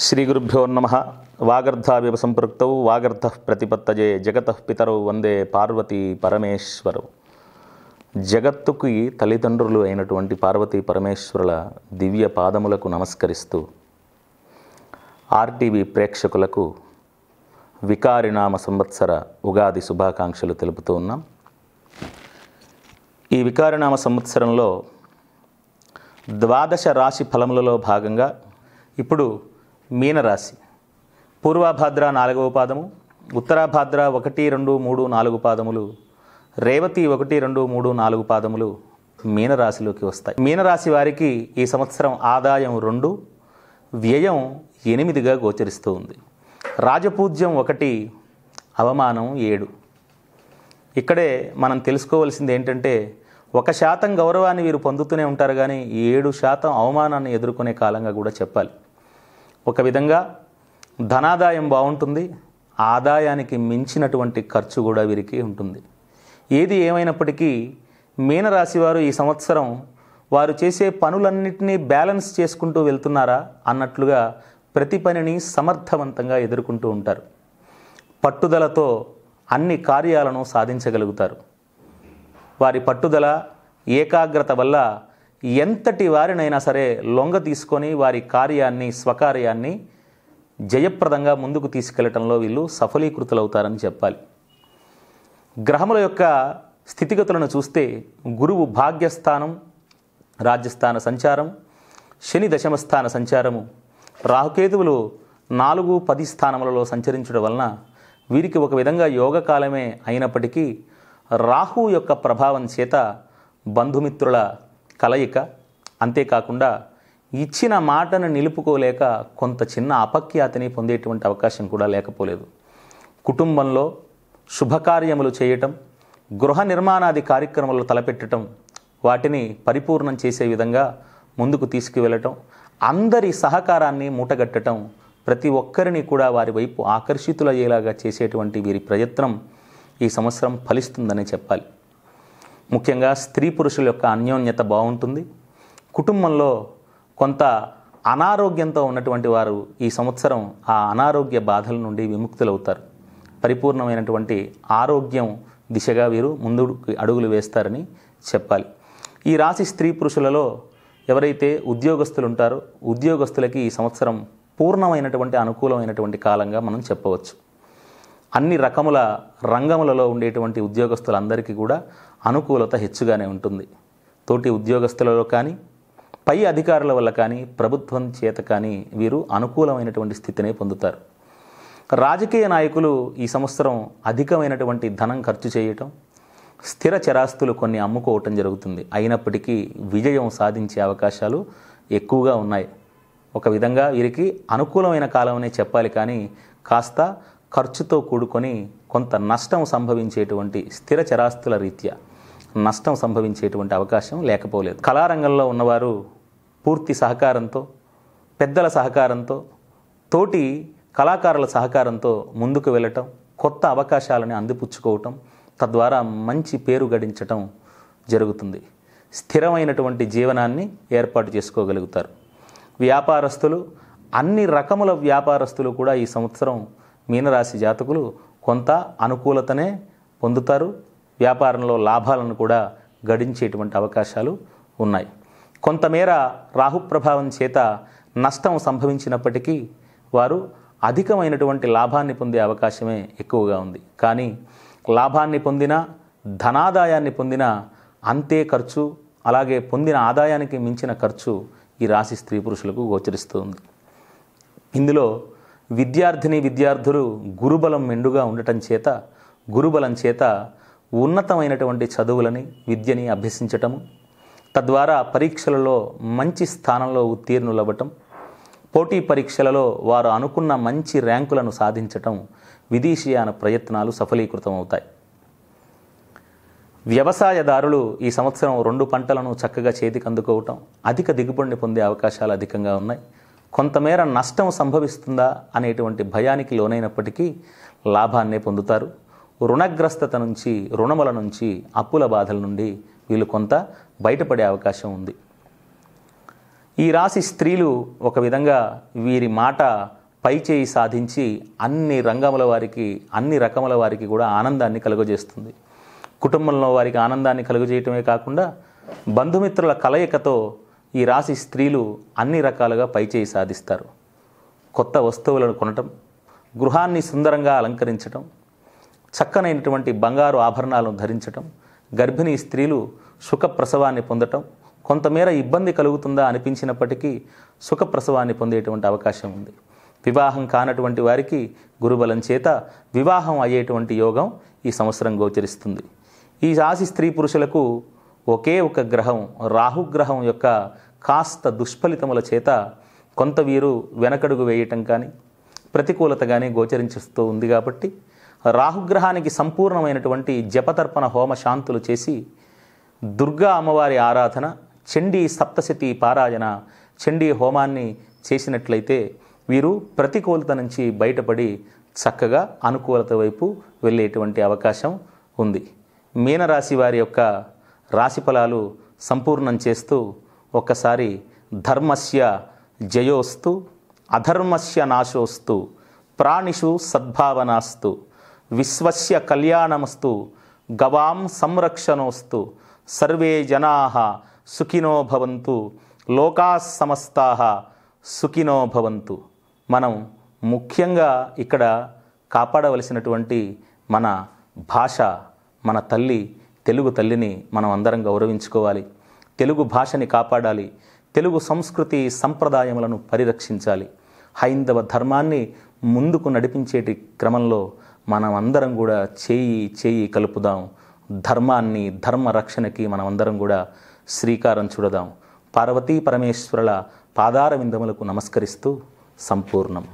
శ్రీ గురుభ్యో నమ. వాగర్ధావివ సంపృక్తౌ వాగర్ధ ప్రతిపత్తజే జగత పితరౌ వందే పార్వతీ పరమేశ్వరౌ. జగత్తుకి తల్లిదండ్రులు అయినటువంటి పార్వతీ పరమేశ్వరుల దివ్య పాదములకు నమస్కరిస్తూ ఆర్టీవీ ప్రేక్షకులకు వికారినామ సంవత్సర ఉగాది శుభాకాంక్షలు తెలుపుతూ ఉన్నాం. ఈ వికారినామ సంవత్సరంలో ద్వాదశ రాశి ఫలములలో భాగంగా ఇప్పుడు మీనరాశి. పూర్వభాద్ర నాలుగవ పాదము ఉత్తరాభాద్ర ఒకటి రెండు మూడు నాలుగు పాదములు రేవతి ఒకటి రెండు మూడు నాలుగు పాదములు మీనరాశిలోకి వస్తాయి. మీనరాశి వారికి ఈ సంవత్సరం ఆదాయం రెండు వ్యయం ఎనిమిదిగా గోచరిస్తూ ఉంది. రాజపూజ్యం ఒకటి అవమానం ఏడు. ఇక్కడే మనం తెలుసుకోవాల్సింది ఏంటంటే ఒక శాతం గౌరవాన్ని వీరు పొందుతూనే ఉంటారు కానీ ఏడు శాతం అవమానాన్ని ఎదుర్కొనే కాలంగా కూడా చెప్పాలి. ఒక విధంగా ధనాదాయం బాగుంటుంది ఆదాయానికి మించినటువంటి ఖర్చు కూడా వీరికి ఉంటుంది. ఏది ఏమైనప్పటికీ మీనరాశి వారు ఈ సంవత్సరం వారు చేసే పనులన్నింటినీ బ్యాలెన్స్ చేసుకుంటూ వెళ్తున్నారా అన్నట్లుగా ప్రతి పనిని సమర్థవంతంగా ఎదుర్కొంటూ ఉంటారు. పట్టుదలతో అన్ని కార్యాలను సాధించగలుగుతారు. వారి పట్టుదల ఏకాగ్రత వల్ల ఎంతటి వారినైనా సరే లొంగ తీసుకొని వారి కార్యాన్ని స్వకార్యాన్ని జయప్రదంగా ముందుకు తీసుకెళ్ళటంలో వీళ్ళు సఫలీకృతులవుతారని చెప్పాలి. గ్రహముల యొక్క స్థితిగతులను చూస్తే గురువు భాగ్యస్థానం రాజ్యస్థాన సంచారం శని దశమస్థాన సంచారము రాహుకేతువులు నాలుగు పది స్థానములలో సంచరించడం వలన వీరికి ఒక విధంగా యోగకాలమే అయినప్పటికీ రాహు యొక్క ప్రభావం చేత బంధుమిత్రుల కలయిక. అంతేకాకుండా ఇచ్చిన మాటను నిలుపుకోలేక కొంత చిన్న అపఖ్యాతిని పొందేటువంటి అవకాశం కూడా లేకపోలేదు. కుటుంబంలో శుభకార్యములు చేయటం గృహ నిర్మాణాది కార్యక్రమాలు తలపెట్టడం వాటిని పరిపూర్ణం చేసే విధంగా ముందుకు తీసుకువెళ్ళటం అందరి సహకారాన్ని మూటగట్టడం ప్రతి ఒక్కరిని కూడా వారి వైపు ఆకర్షితులయ్యేలాగా చేసేటువంటి వీరి ప్రయత్నం ఈ సంవత్సరం ఫలిస్తుందని చెప్పాలి. ముఖ్యంగా స్త్రీ పురుషుల యొక్క అన్యోన్యత బాగుంటుంది. కుటుంబంలో కొంత అనారోగ్యంతో ఉన్నటువంటి వారు ఈ సంవత్సరం ఆ అనారోగ్య బాధల నుండి విముక్తులవుతారు. పరిపూర్ణమైనటువంటి ఆరోగ్యం దిశగా వీరు ముందు అడుగులు వేస్తారని చెప్పాలి. ఈ రాశి స్త్రీ పురుషులలో ఎవరైతే ఉద్యోగస్తులు ఉంటారో ఉద్యోగస్తులకి ఈ సంవత్సరం పూర్ణమైనటువంటి అనుకూలమైనటువంటి కాలంగా మనం చెప్పవచ్చు. అన్ని రకముల రంగములలో ఉండేటువంటి ఉద్యోగస్తులందరికీ కూడా అనుకూలత హెచ్చుగానే ఉంటుంది. తోటి ఉద్యోగస్తులలో కానీ పై అధికారుల వల్ల కానీ ప్రభుత్వం చేత కానీ వీరు అనుకూలమైనటువంటి స్థితినే పొందుతారు. రాజకీయ నాయకులు ఈ సంవత్సరం అధికమైనటువంటి ధనం ఖర్చు చేయటం స్థిర చరాస్తులు కొన్ని అమ్ముకోవటం జరుగుతుంది. అయినప్పటికీ విజయం సాధించే అవకాశాలు ఎక్కువగా ఉన్నాయి. ఒక విధంగా వీరికి అనుకూలమైన కాలమనే చెప్పాలి కానీ కాస్త ఖర్చుతో కూడుకొని కొంత నష్టం సంభవించేటువంటి స్థిర చరాస్తుల రీత్యా నష్టం సంభవించేటువంటి అవకాశం లేకపోలేదు. కళారంగంలో ఉన్నవారు పూర్తి సహకారంతో పెద్దల సహకారంతో తోటి కళాకారుల సహకారంతో ముందుకు వెళ్ళటం కొత్త అవకాశాలని అందిపుచ్చుకోవటం తద్వారా మంచి పేరు గడించటం జరుగుతుంది. స్థిరమైనటువంటి జీవనాన్ని ఏర్పాటు చేసుకోగలుగుతారు. వ్యాపారస్తులు అన్ని రకముల వ్యాపారస్తులు కూడా ఈ సంవత్సరం మీనరాశి జాతకులు కొంత అనుకూలతనే పొందుతారు. వ్యాపారంలో లాభాలను కూడా గడించేటువంటి అవకాశాలు ఉన్నాయి. కొంతమేర రాహు ప్రభావం చేత నష్టం సంభవించినప్పటికీ వారు అధికమైనటువంటి లాభాన్ని పొందే అవకాశమే ఎక్కువగా ఉంది. కానీ లాభాన్ని పొందినా ధనాదాయాన్ని పొందినా అంతే ఖర్చు అలాగే పొందిన ఆదాయానికి మించిన ఖర్చు ఈ రాశి స్త్రీ పురుషులకు గోచరిస్తుంది ఇందులో విద్యార్థిని విద్యార్థులు గురుబలం మెండుగా ఉండటం చేత గురుబలం చేత ఉన్నతమైనటువంటి చదువులని విద్యని అభ్యసించటము తద్వారా పరీక్షలలో మంచి స్థానంలో ఉత్తీర్ణులవ్వటం పోటీ పరీక్షలలో వారు అనుకున్న మంచి ర్యాంకులను సాధించటం విదేశీయాన ప్రయత్నాలు సఫలీకృతం అవుతాయి వ్యవసాయదారులు ఈ సంవత్సరం రెండు పంటలను చక్కగా చేతికి అందుకోవటం అధిక దిగుబడిని పొందే అవకాశాలు అధికంగా ఉన్నాయి. కొంతమేర నష్టం సంభవిస్తుందా అనేటువంటి భయానికి లోనైనప్పటికీ లాభాన్నే పొందుతారు. రుణగ్రస్తత నుంచి రుణముల నుంచి అప్పుల బాధల నుండి వీళ్ళు కొంత బయటపడే అవకాశం ఉంది. ఈ రాశి స్త్రీలు ఒక విధంగా వీరి మాట పైచేయి సాధించి అన్ని రంగముల వారికి అన్ని రకముల వారికి కూడా ఆనందాన్ని కలుగజేస్తుంది. కుటుంబంలో వారికి ఆనందాన్ని కలుగజేయటమే కాకుండా బంధుమిత్రుల కలయికతో ఈ రాశి స్త్రీలు అన్ని రకాలుగా పైచేయి సాధిస్తారు. కొత్త వస్తువులను కొనటం గృహాన్ని సుందరంగా అలంకరించటం చక్కనైనటువంటి బంగారు ఆభరణాలను ధరించటం గర్భిణీ స్త్రీలు సుఖప్రసవాన్ని పొందటం కొంతమేర ఇబ్బంది కలుగుతుందా అనిపించినప్పటికీ సుఖప్రసవాన్ని పొందేటువంటి అవకాశం ఉంది. వివాహం కానటువంటి వారికి గురుబలం చేత వివాహం అయ్యేటువంటి యోగం ఈ సంవత్సరం గోచరిస్తుంది. ఈ రాశి స్త్రీ పురుషులకు ఒకే ఒక గ్రహం రాహుగ్రహం యొక్క కాస్త దుష్ఫలితముల చేత కొంత వీరు వెనకడుగు వేయటం కానీ ప్రతికూలత కానీ గోచరించిస్తూ ఉంది కాబట్టి రాహుగ్రహానికి సంపూర్ణమైనటువంటి జపతర్పణ హోమ శాంతులు చేసి దుర్గా అమ్మవారి ఆరాధన చండీ సప్తశతి పారాయణ చండీ హోమాన్ని చేసినట్లయితే వీరు ప్రతికూలత నుంచి బయటపడి చక్కగా అనుకూలత వైపు వెళ్ళేటువంటి అవకాశం ఉంది. మీనరాశి వారి యొక్క రాశిఫలాలు సంపూర్ణం చేస్తూ ఒక్కసారి ధర్మస్య జయోస్తు అధర్మస్య నాశోస్తు ప్రాణిషు సద్భావనాస్తు విశ్వస్య కళ్యాణమస్తు గవాం సంరక్షణోస్తు సర్వే జనా సుఖినో భవంతు లోకా సమస్తా సుఖినో భవంతు. మనం ముఖ్యంగా ఇక్కడ కాపాడవలసినటువంటి మన భాష మన తల్లి తెలుగు తల్లిని మనం అందరం గౌరవించుకోవాలి. తెలుగు భాషని కాపాడాలి. తెలుగు సంస్కృతి సంప్రదాయములను పరిరక్షించాలి. హైందవ ధర్మాన్ని ముందుకు నడిపించేటి క్రమంలో మనం అందరం కూడా చేయి చేయి కలుపుదాం. ధర్మాన్ని ధర్మ రక్షణకి మనం అందరం కూడా శ్రీకారం చూడదాం. పార్వతీ పరమేశ్వరుల పాదార విందములకు నమస్కరిస్తూ సంపూర్ణం.